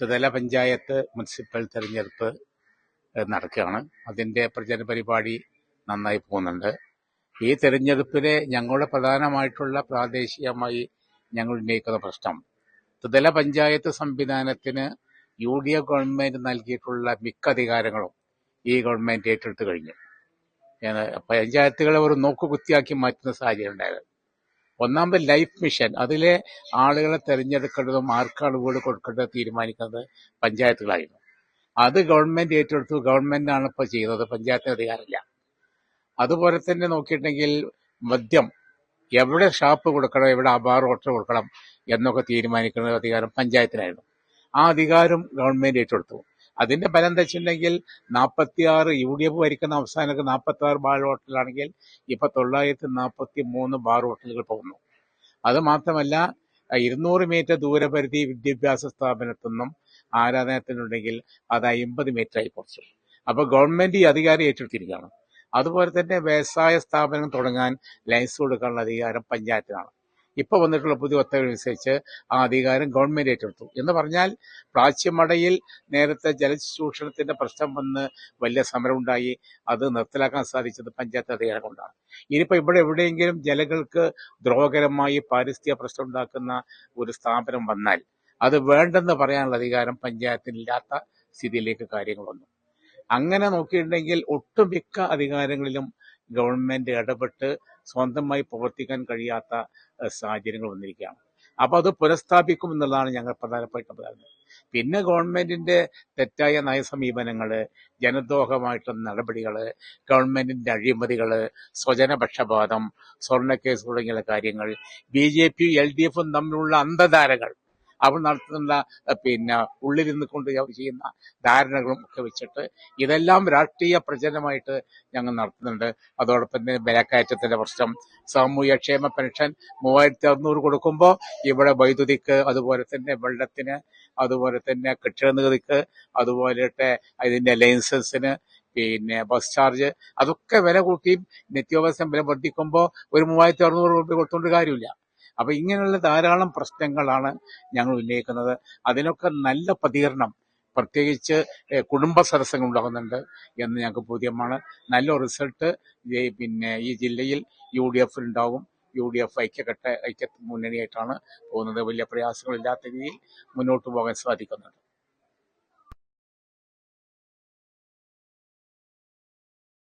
ത്രിതല പഞ്ചായത്ത് മുനിസിപ്പൽ തെരഞ്ഞെടുപ്പ് നടക്കുകയാണ്. അതിന്റെ പ്രചരണ പരിപാടി നന്നായി പോകുന്നുണ്ട്. ഈ തെരഞ്ഞെടുപ്പിലെ ഞങ്ങളുടെ പ്രധാനമായിട്ടുള്ള പ്രാദേശികമായി ഞങ്ങൾ ഉന്നയിക്കുന്ന പ്രശ്നം ത്രിതല പഞ്ചായത്ത് സംവിധാനത്തിന് യു ഡി എഫ് ഗവൺമെന്റ് നൽകിയിട്ടുള്ള മിക്ക അധികാരങ്ങളും ഈ ഗവൺമെന്റ് ഏറ്റെടുത്തു കഴിഞ്ഞു. പഞ്ചായത്തുകളെ ഒരു നോക്കുകുത്തിയാക്കി മാറ്റുന്ന സാഹചര്യം ഉണ്ടായത് ഒന്നാമത് ലൈഫ് മിഷൻ. അതിലെ ആളുകളെ തെരഞ്ഞെടുക്കേണ്ടതും ആർക്കാണ് വീട് കൊടുക്കേണ്ടത് തീരുമാനിക്കുന്നത് പഞ്ചായത്തുകളായിരുന്നു. അത് ഗവൺമെന്റ് ഏറ്റെടുത്തു. ഗവൺമെന്റാണ് ഇപ്പോൾ ചെയ്യുന്നത് പഞ്ചായത്തിന് അധികാരമില്ല. അതുപോലെ തന്നെ നോക്കിയിട്ടുണ്ടെങ്കിൽ മദ്യം എവിടെ ഷാപ്പ് കൊടുക്കണം എവിടെ അബാർ ഹോട്ടൽ കൊടുക്കണം എന്നൊക്കെ തീരുമാനിക്കുന്ന അധികാരം പഞ്ചായത്തിനായിരുന്നു. ആ അധികാരം ഗവൺമെന്റ് ഏറ്റെടുത്തു. അതിന്റെ ഫലം എന്താ വെച്ചിട്ടുണ്ടെങ്കിൽ നാൽപ്പത്തിയാറ് യു ഡി എഫ് ഭരിക്കുന്ന അവസാനമൊക്കെ നാൽപ്പത്തി ആറ് ബാർ ഹോട്ടലാണെങ്കിൽ ഇപ്പൊ തൊള്ളായിരത്തി നാൽപ്പത്തി മൂന്ന് ബാർ ഹോട്ടലുകൾ പോകുന്നു. അത് മാത്രമല്ല ഇരുന്നൂറ് മീറ്റർ ദൂരപരിധി വിദ്യാഭ്യാസ സ്ഥാപനത്തിൽ നിന്നും ആരാധനത്തിനുണ്ടെങ്കിൽ അത് അമ്പത് മീറ്റർ ആയി കുറച്ചു. അപ്പൊ ഗവൺമെന്റ് ഈ അധികാരം ഏറ്റെടുത്തിരിക്കുകയാണ്. അതുപോലെ തന്നെ വ്യവസായ സ്ഥാപനം തുടങ്ങാൻ ലൈസൻസ് കൊടുക്കാനുള്ള അധികാരം പഞ്ചായത്തിനാണ്. ഇപ്പൊ വന്നിട്ടുള്ള പുതിയ ഒത്തകൾ അനുസരിച്ച് ആ അധികാരം ഗവൺമെന്റ് ഏറ്റെടുത്തു. എന്ന് പറഞ്ഞാൽ പ്രാച്യമടയിൽ നേരത്തെ ജലചൂഷണത്തിന്റെ പ്രശ്നം വന്ന് വലിയ സമരമുണ്ടായി. അത് നിർത്തലാക്കാൻ സാധിച്ചത് പഞ്ചായത്ത് അധികാരം കൊണ്ടാണ്. ഇനിയിപ്പോൾ ഇവിടെ എവിടെയെങ്കിലും ജലങ്ങൾക്ക് ദ്രോഹകരമായി പാരിസ്ഥിതിക പ്രശ്നം ഉണ്ടാക്കുന്ന ഒരു സ്ഥാപനം വന്നാൽ അത് വേണ്ടെന്ന് പറയാനുള്ള അധികാരം പഞ്ചായത്തിനില്ലാത്ത സ്ഥിതിയിലേക്ക് കാര്യങ്ങൾ വന്നു അങ്ങനെ നോക്കിയിട്ടുണ്ടെങ്കിൽ ഒട്ടുമിക്ക അധികാരങ്ങളിലും ഗവൺമെന്റ് ഇടപെട്ട് സ്വന്തമായി പ്രവർത്തിക്കാൻ കഴിയാത്ത സാഹചര്യങ്ങൾ വന്നിരിക്കുകയാണ്. അപ്പോൾ അത് പുനഃസ്ഥാപിക്കും എന്നുള്ളതാണ് ഞങ്ങൾ പ്രധാനപ്പെട്ട പറയുന്നത്. പിന്നെ ഗവൺമെന്റിന്റെ തെറ്റായ നയസമീപനങ്ങൾ ജനദ്രോഹമായിട്ടുള്ള നടപടികൾ ഗവൺമെന്റിന്റെ അഴിമതികൾ സ്വജനപക്ഷപാതം സ്വർണക്കേസ് തുടങ്ങിയ കാര്യങ്ങൾ B J P L D എഫും തമ്മിലുള്ള അന്ധധാരകൾ അവർ നടത്തുന്ന പിന്നെ ഉള്ളിലിരുന്ന് കൊണ്ട് ചെയ്യുന്ന ധാരണകളും ഒക്കെ വെച്ചിട്ട് ഇതെല്ലാം രാഷ്ട്രീയ പ്രചരണമായിട്ട് ഞങ്ങൾ നടത്തുന്നുണ്ട്. അതോടൊപ്പം തന്നെ വിലക്കയറ്റത്തിന്റെ പ്രശ്നം സാമൂഹ്യക്ഷേമ പെൻഷൻ മൂവായിരത്തി അറുന്നൂറ് കൊടുക്കുമ്പോൾ ഇവിടെ വൈദ്യുതിക്ക് അതുപോലെ തന്നെ വെള്ളത്തിന് അതുപോലെ തന്നെ കെട്ടിട നികുതിക്ക് അതുപോലെ അതിന്റെ ലൈസൻസിന് പിന്നെ ബസ് ചാർജ് അതൊക്കെ വില കൂട്ടിയും നിത്യോപസം വില വർദ്ധിക്കുമ്പോൾ ഒരു മൂവായിരത്തി അറുന്നൂറ് രൂപ കൊടുത്തുകൊണ്ട് കാര്യമില്ല അപ്പൊ ഇങ്ങനെയുള്ള ധാരാളം പ്രശ്നങ്ങളാണ് ഞങ്ങൾ ഉന്നയിക്കുന്നത്. അതിനൊക്കെ നല്ല പ്രതികരണം പ്രത്യേകിച്ച് കുടുംബ സദസ്സങ്ങൾ ഉണ്ടാകുന്നുണ്ട് എന്ന് ഞങ്ങൾക്ക് ബോധ്യമാണ്. നല്ല റിസൾട്ട് പിന്നെ ഈ ജില്ലയിൽ യു ഡി എഫ് ഉണ്ടാവും യു ഡി എഫ് ഐക്യകെട്ട ഐക്യ മുന്നണിയായിട്ടാണ് പോകുന്നത്. വലിയ പ്രയാസങ്ങളില്ലാത്ത രീതിയിൽ മുന്നോട്ട് പോകാൻ സാധിക്കുന്നുണ്ട്.